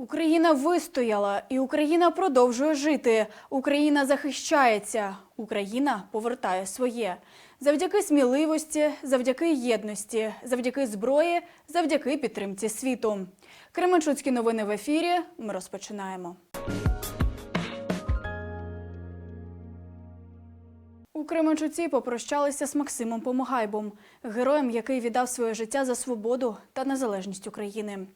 Україна вистояла, і Україна продовжує жити. Україна захищається. Україна повертає своє. Завдяки сміливості, завдяки єдності, завдяки зброї, завдяки підтримці світу. Кременчуцькі новини в ефірі. Ми розпочинаємо. У Кременчуці попрощалися з Максимом Помогайбом, героєм, який віддав своє життя за свободу та незалежність України.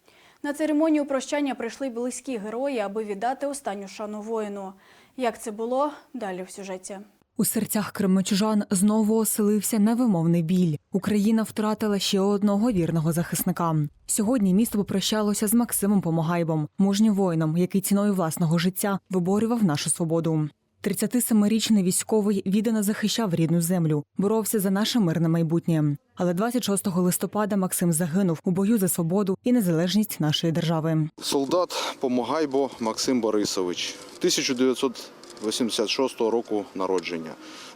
На церемонію прощання прийшли близькі герої, аби віддати останню шану воїну. Як це було далі в сюжеті? У серцях кременчужан знову оселився невимовний біль. Україна втратила ще одного вірного захисника. Сьогодні місто попрощалося з Максимом Помогайбом, мужнім воїном, який ціною власного життя виборював нашу свободу. 37-річний військовий віддано захищав рідну землю, боровся за наше мирне майбутнє. Але 26 листопада Максим загинув у бою за свободу і незалежність нашої держави. Солдат Помогайбо Максим Борисович, 1986 року народження.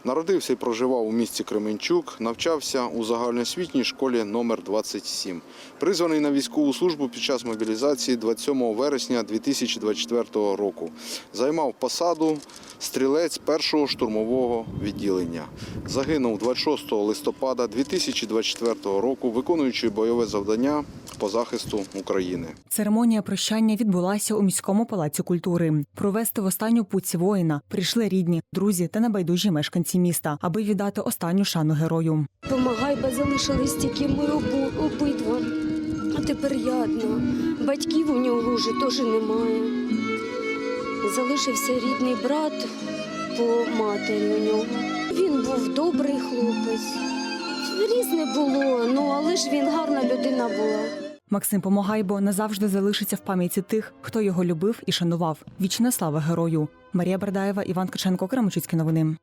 Народився і проживав у місті Кременчук, навчався у загальноосвітній школі номер 27 Призваний на військову службу під час мобілізації 27 вересня 2024 року. Займав посаду стрілець першого штурмового відділення. Загинув 26 листопада 2024 року, виконуючи бойове завдання по захисту України. Церемонія прощання відбулася у міському палаці культури. Провести в останню путь воїна прийшли рідні, друзі та небайдужі мешканці міста, аби віддати останню шану герою. Помагай, бо залишились тільки ми обидва. А тепер я одна. Батьків у нього вже теж немає. Залишився рідний брат по матері у нього. Він був добрий хлопець. Різне було, ну але ж він гарна людина була. Максим Помогайбо назавжди залишиться в пам'яті тих, хто його любив і шанував. Вічна слава герою. Марія Бердаєва, Іван Ткаченко, Кремочицькі новини.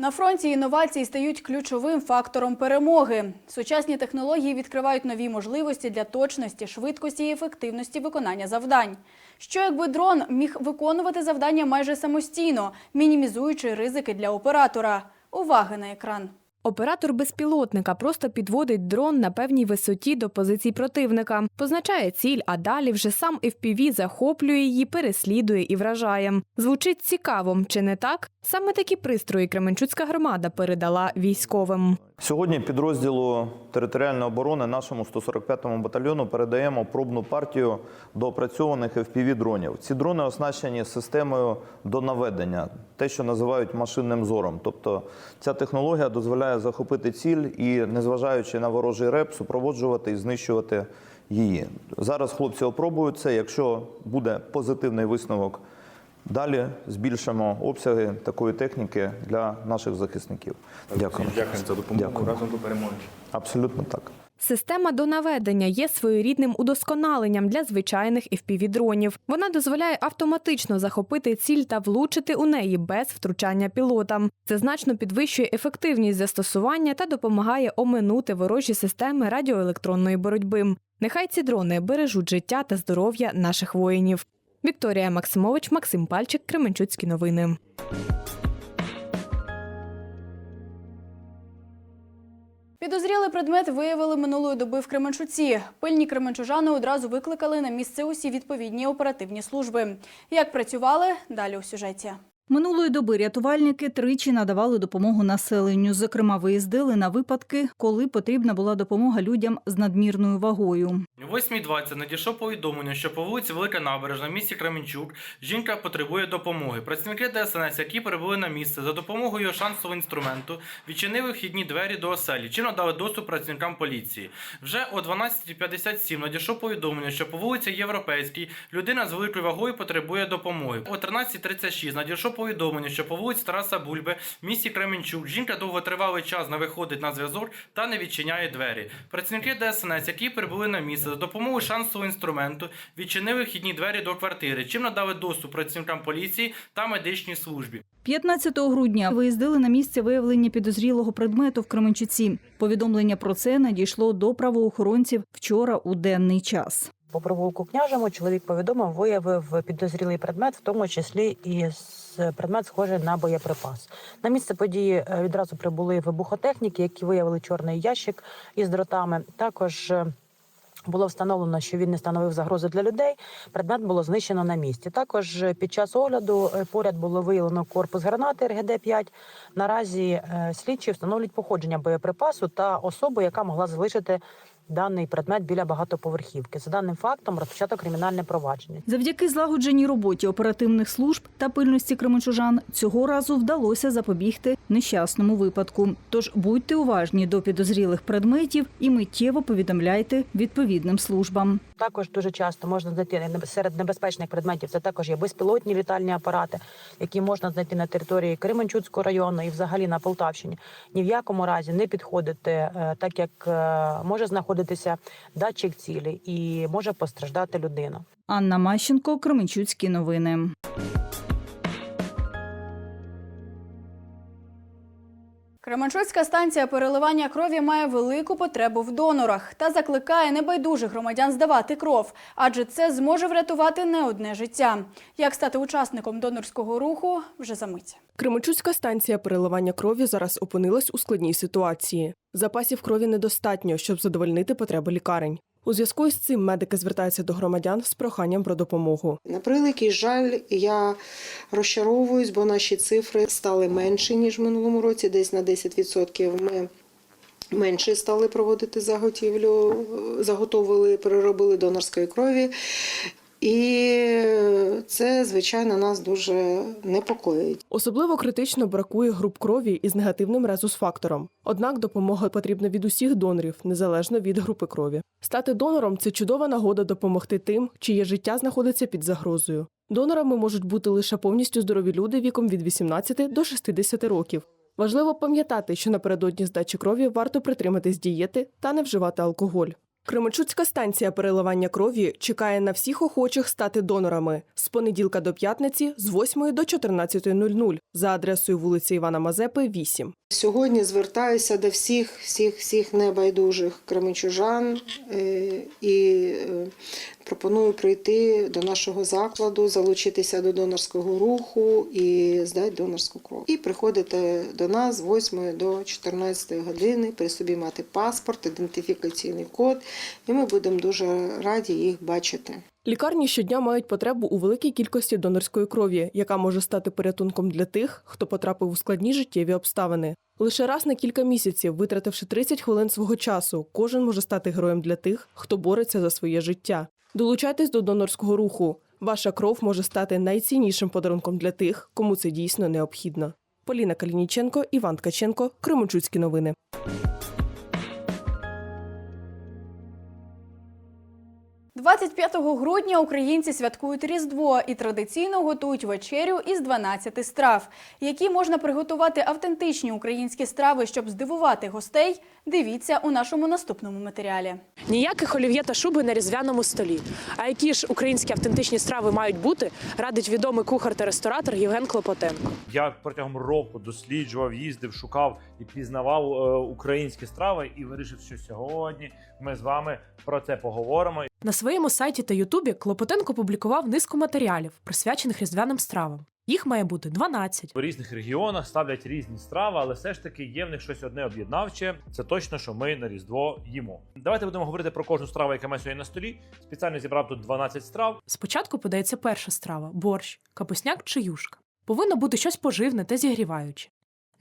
На фронті інновації стають ключовим фактором перемоги. Сучасні технології відкривають нові можливості для точності, швидкості і ефективності виконання завдань. Що якби дрон міг виконувати завдання майже самостійно, мінімізуючи ризики для оператора? Увага на екран. Оператор безпілотника просто підводить дрон на певній висоті до позицій противника, позначає ціль, а далі вже сам FPV захоплює її, переслідує і вражає. Звучить цікаво, чи не так? Саме такі пристрої Кременчуцька громада передала військовим. Сьогодні підрозділу територіальної оборони нашому 145-му батальйону передаємо пробну партію до опрацьованих FPV-дронів. Ці дрони оснащені системою до наведення, те, що називають машинним зором. Тобто ця технологія дозволяє захопити ціль і, незважаючи на ворожий реп, супроводжувати і знищувати її. Зараз хлопці опробують це. Якщо буде позитивний висновок, далі збільшимо обсяги такої техніки для наших захисників. Дякую. Дякую за допомогу Дякую. разом до перемоги. Абсолютно так. Система до наведення є своєрідним удосконаленням для звичайних FPV-дронів. Вона дозволяє автоматично захопити ціль та влучити у неї без втручання пілота. Це значно підвищує ефективність застосування та допомагає оминути ворожі системи радіоелектронної боротьби. Нехай ці дрони бережуть життя та здоров'я наших воїнів. Вікторія Максимович, Максим Пальчик, Кременчуцькі новини. Підозрілий предмет виявили минулої доби в Кременчуці. Пильні кременчужани одразу викликали на місце усі відповідні оперативні служби. Як працювали далі у сюжеті. Минулої доби рятувальники тричі надавали допомогу населенню. Зокрема, виїздили на випадки, коли потрібна була допомога людям з надмірною вагою. О 8.20 надійшло повідомлення, що по вулиці Велика Набережна в місті Кременчук жінка потребує допомоги. Працівники ДСНС, які прибули на місце за допомогою шансового інструменту, відчинили вхідні двері до оселі, чим надали доступ працівникам поліції. Вже о 12.57 надійшло повідомлення, що по вулиці Європейській людина з великою вагою потребує допомоги. О 13.36 надійшло повідомлення, що по вулиці Тараса Бульби в місті Кременчук жінка довготривалий час не виходить на зв'язок та не відчиняє двері. Працівники ДСНС, які прибули на місце за допомогою шансового інструменту, відчинили вхідні двері до квартири, чим надали доступ працівникам поліції та медичній службі. 15 грудня виїздили на місце виявлення підозрілого предмету в Кременчуці. Повідомлення про це надійшло до правоохоронців вчора у денний час. По провулку княжому чоловік повідомив, виявив підозрілий предмет, в тому числі і предмет схожий на боєприпас. На місце події е, відразу прибули вибухотехніки, які виявили чорний ящик із дротами. Також е, було встановлено, що він не становив загрози для людей. Предмет було знищено на місці. Також е, під час огляду поряд було виявлено корпус гранати РГД-5. Наразі слідчі встановлюють походження боєприпасу та особу, яка могла залишити даний предмет біля багатоповерхівки. За даним фактом розпочато кримінальне провадження. Завдяки злагодженій роботі оперативних служб та пильності кременчужан цього разу вдалося запобігти нещасному випадку. Тож будьте уважні до підозрілих предметів і миттєво повідомляйте відповідним службам. Також дуже часто можна знайти серед небезпечних предметів. Це також є безпілотні літальні апарати, які можна знайти на території Кременчуцького району і взагалі на Полтавщині. Ні в якому разі не підходити, е, так як е, може знаходитися датчик цілі і може постраждати людина. Анна Мащенко, Кременчуцькі новини. Кременчуцька станція переливання крові має велику потребу в донорах та закликає небайдужих громадян здавати кров, адже це зможе врятувати не одне життя. Як стати учасником донорського руху вже за мить. Кременчуцька станція переливання крові зараз опинилась у складній ситуації. Запасів крові недостатньо, щоб задовольнити потреби лікарень. У зв'язку з цим медики звертаються до громадян з проханням про допомогу. На превеликий жаль, я розчаровуюсь, бо наші цифри стали менші, ніж в минулому році, десь на 10% ми менше стали проводити заготівлю, заготовили, переробили донорської крові. І це, звичайно, нас дуже непокоїть. Особливо критично бракує груп крові із негативним резус-фактором. Однак допомога потрібна від усіх донорів, незалежно від групи крові. Стати донором це чудова нагода допомогти тим, чиє життя знаходиться під загрозою. Донорами можуть бути лише повністю здорові люди віком від 18 до 60 років. Важливо пам'ятати, що напередодні здачі крові варто притриматись дієти та не вживати алкоголь. Кременчуцька станція переливання крові чекає на всіх охочих стати донорами з понеділка до п'ятниці з 8 до 14.00 за адресою вулиці Івана Мазепи, 8. Сьогодні звертаюся до всіх, всіх, всіх небайдужих кременчужан е, і е, пропоную прийти до нашого закладу, залучитися до донорського руху і здати донорську кров. І приходити до нас з 8 до 14 години, при собі мати паспорт, ідентифікаційний код, і ми будемо дуже раді їх бачити. Лікарні щодня мають потребу у великій кількості донорської крові, яка може стати порятунком для тих, хто потрапив у складні життєві обставини. Лише раз на кілька місяців, витративши 30 хвилин свого часу, кожен може стати героєм для тих, хто бореться за своє життя. Долучайтесь до донорського руху. Ваша кров може стати найціннішим подарунком для тих, кому це дійсно необхідно. Поліна Калініченко, Іван Ткаченко, Кременчуцькі новини. – 25 грудня українці святкують Різдво і традиційно готують вечерю із 12 страв. Які можна приготувати автентичні українські страви, щоб здивувати гостей, дивіться у нашому наступному матеріалі. Ніяких олів'є та шуби на різдвяному столі. А які ж українські автентичні страви мають бути, радить відомий кухар та ресторатор Євген Клопотенко. Я протягом року досліджував, їздив, шукав і пізнавав е, українські страви і вирішив, що сьогодні ми з вами про це поговоримо. На своєму сайті та Ютубі Клопотенко публікував низку матеріалів, присвячених різдвяним стравам. Їх має бути 12. В різних регіонах ставлять різні страви, але все ж таки є в них щось одне об'єднавче. Це точно, що ми на Різдво їмо. Давайте будемо говорити про кожну страву, яка має сьогодні на столі. Спеціально зібрав тут 12 страв. Спочатку подається перша страва борщ, капусняк чи юшка. Повинно бути щось поживне та зігріваюче.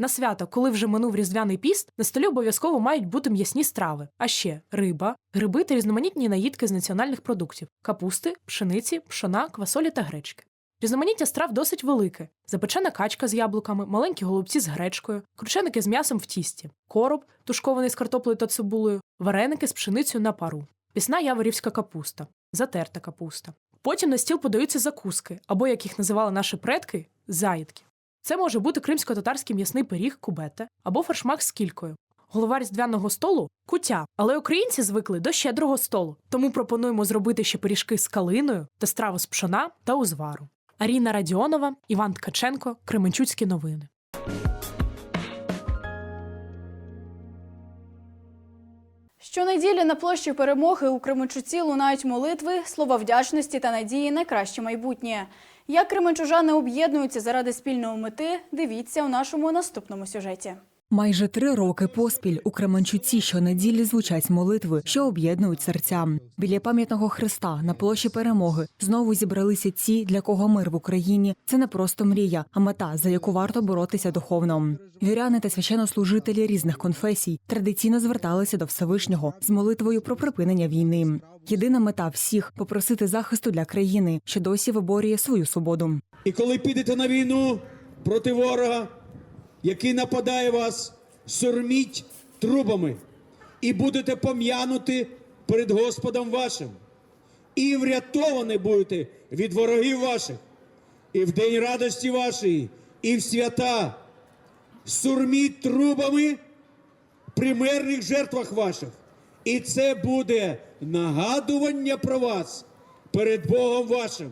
На свято, коли вже минув різдвяний піст, на столі обов'язково мають бути м'ясні страви, а ще риба, гриби та різноманітні наїдки з національних продуктів капусти, пшениці, пшона, квасолі та гречки. Різноманіття страв досить велике: запечена качка з яблуками, маленькі голубці з гречкою, крученики з м'ясом в тісті, короб, тушкований з картоплею та цибулею, вареники з пшеницею на пару, пісна яворівська капуста, затерта капуста. Потім на стіл подаються закуски, або як їх називали наші предки заїдки. Це може бути кримсько-татарський м'ясний пиріг кубете або фаршмак з кількою. Голова різдвяного столу кутя, але українці звикли до щедрого столу, тому пропонуємо зробити ще пиріжки з калиною та страву з пшона та узвару. Аріна Радіонова, Іван Ткаченко, Кременчуцькі новини. Щонеділі на площі перемоги у Кременчуці лунають молитви, слова вдячності та надії на краще майбутнє. Як кременчужани об'єднуються заради спільної мети, дивіться у нашому наступному сюжеті. Майже три роки поспіль у Кременчуці щонеділі звучать молитви, що об'єднують серця. Біля пам'ятного хреста на площі перемоги знову зібралися ті, для кого мир в Україні це не просто мрія, а мета, за яку варто боротися духовно. Віряни та священнослужителі різних конфесій традиційно зверталися до Всевишнього з молитвою про припинення війни. Єдина мета всіх попросити захисту для країни, що досі виборює свою свободу. І коли підете на війну проти ворога, який нападає вас, сурміть трубами, і будете пом'янути перед Господом вашим, і врятовані будете від ворогів ваших, і в день радості вашої, і в свята. Сурміть трубами при мирних жертвах ваших. І це буде нагадування про вас перед Богом вашим.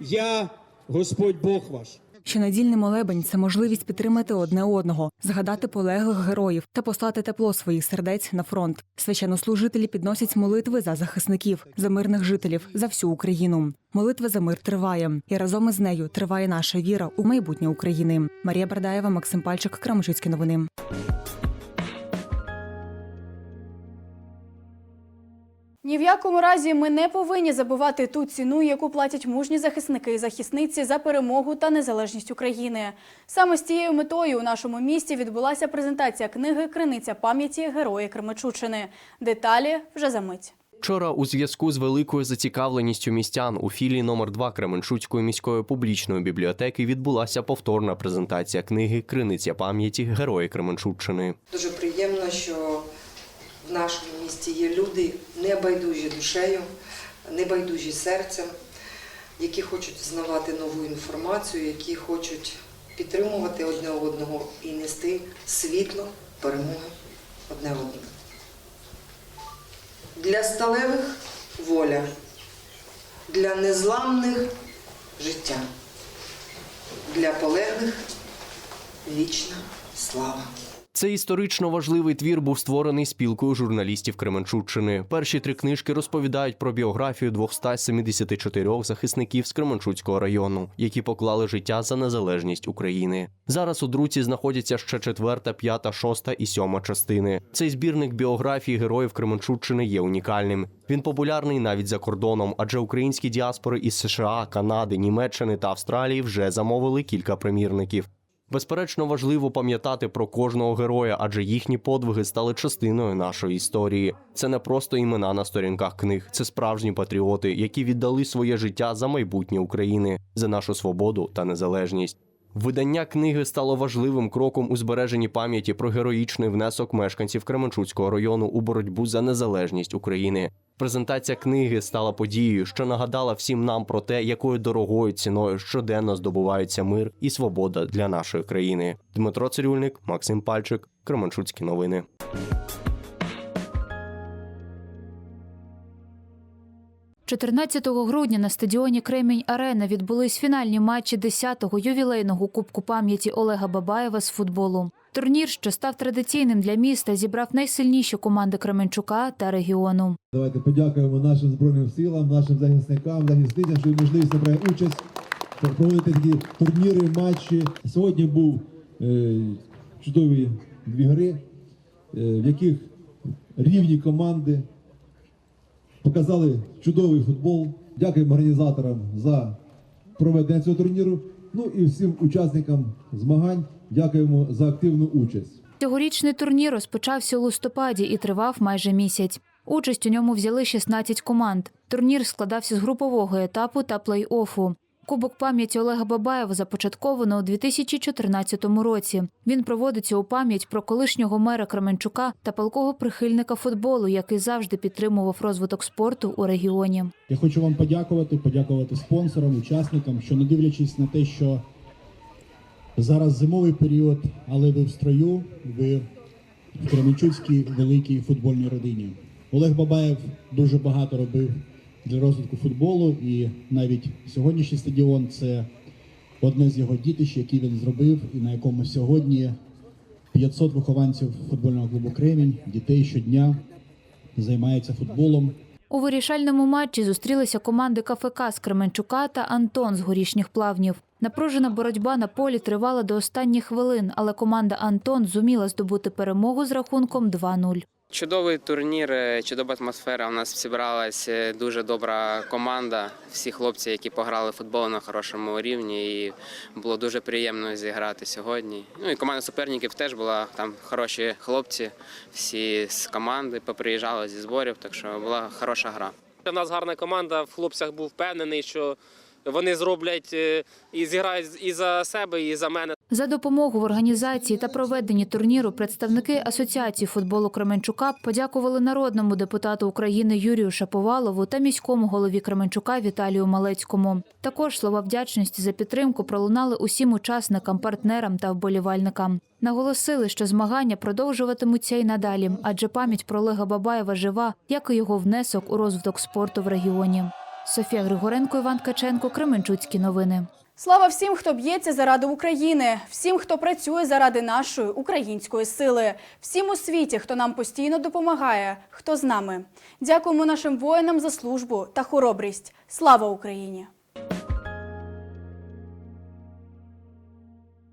Я Господь Бог ваш. Щонедільний молебень це можливість підтримати одне одного, згадати полеглих героїв та послати тепло своїх сердець на фронт. Священнослужителі підносять молитви за захисників, за мирних жителів, за всю Україну. Молитва за мир триває, і разом із нею триває наша віра у майбутнє України. Марія Бардаєва, Максим Пальчик, Крамчуцькі новини. Ні в якому разі ми не повинні забувати ту ціну, яку платять мужні захисники і захисниці за перемогу та незалежність України. Саме з цією метою у нашому місті відбулася презентація книги Криниця пам'яті Герої Кременчуччини. Деталі вже за мить. Вчора у зв'язку з великою зацікавленістю містян у філії номер 2 Кременчуцької міської публічної бібліотеки відбулася повторна презентація книги Криниця пам'яті Герої Кременчуччини. Дуже приємно, що в нашому місті є люди небайдужі душею, небайдужі серцем, які хочуть знавати нову інформацію, які хочуть підтримувати одне одного і нести світло перемоги одне одному. Для сталевих воля, для незламних життя, для полеглих вічна слава. Цей історично важливий твір був створений спілкою журналістів Кременчуччини. Перші три книжки розповідають про біографію 274 захисників з Кременчуцького району, які поклали життя за незалежність України. Зараз у друці знаходяться ще четверта, п'ята, шоста і сьома частини. Цей збірник біографій героїв Кременчуччини є унікальним. Він популярний навіть за кордоном, адже українські діаспори із США, Канади, Німеччини та Австралії вже замовили кілька примірників. Безперечно, важливо пам'ятати про кожного героя, адже їхні подвиги стали частиною нашої історії. Це не просто імена на сторінках книг, це справжні патріоти, які віддали своє життя за майбутнє України, за нашу свободу та незалежність. Видання книги стало важливим кроком у збереженні пам'яті про героїчний внесок мешканців Кременчуцького району у боротьбу за незалежність України. Презентація книги стала подією, що нагадала всім нам про те, якою дорогою ціною щоденно здобуваються мир і свобода для нашої країни. Дмитро Цирюльник, Максим Пальчик, Кременчуцькі новини. – 14 грудня на стадіоні Кремінь Арена відбулись фінальні матчі 10-го ювілейного Кубку пам'яті Олега Бабаєва з футболу. Турнір, що став традиційним для міста, зібрав найсильніші команди Кременчука та регіону. Давайте подякуємо нашим збройним силам, нашим захисникам, захисницям, що можливість брати участь, проводити такі турніри, матчі. Сьогодні був е, чудові дві гри, е, в яких рівні команди показали чудовий футбол. Дякуємо організаторам за проведення цього турніру. Ну і всім учасникам змагань дякуємо за активну участь. Цьогорічний турнір розпочався у листопаді і тривав майже місяць. Участь у ньому взяли 16 команд. Турнір складався з групового етапу та плей-офу. Кубок пам'яті Олега Бабаєва започатковано у 2014 році. Він проводиться у пам'ять про колишнього мера Кременчука та палкого прихильника футболу, який завжди підтримував розвиток спорту у регіоні. Я хочу вам подякувати, подякувати спонсорам, учасникам, що не дивлячись на те, що зараз зимовий період, але ви в строю, ви в Кременчуцькій великій футбольній родині. Олег Бабаєв дуже багато робив для розвитку футболу, і навіть сьогоднішній стадіон це одне з його дітищ, які він зробив, і на якому сьогодні 500 вихованців футбольного клубу Кремінь, дітей щодня займається футболом. У вирішальному матчі зустрілися команди КФК з Кременчука та Антон з горішніх плавнів. Напружена боротьба на полі тривала до останніх хвилин, але команда Антон зуміла здобути перемогу з рахунком 2-0. Чудовий турнір, е, чудова атмосфера. У нас зібралась е, дуже добра команда. Всі хлопці, які пограли футбол на хорошому рівні, і було дуже приємно зіграти сьогодні. Ну і команда суперників теж була там хороші хлопці. Всі з команди поприїжджали зі зборів, так що була хороша гра. У нас гарна команда. В хлопцях був впевнений, що вони зроблять е, і зіграють і за себе, і за мене. За допомогу в організації та проведенні турніру представники Асоціації футболу Кременчука подякували народному депутату України Юрію Шаповалову та міському голові Кременчука Віталію Малецькому. Також слова вдячності за підтримку пролунали усім учасникам, партнерам та вболівальникам. Наголосили, що змагання продовжуватимуться й надалі, адже пам'ять про Олега Бабаєва жива, як і його внесок у розвиток спорту в регіоні. Софія Григоренко, Іван Ткаченко, Кременчуцькі новини. Слава всім, хто б'ється заради України, всім, хто працює заради нашої української сили, всім у світі, хто нам постійно допомагає, хто з нами. Дякуємо нашим воїнам за службу та хоробрість. Слава Україні!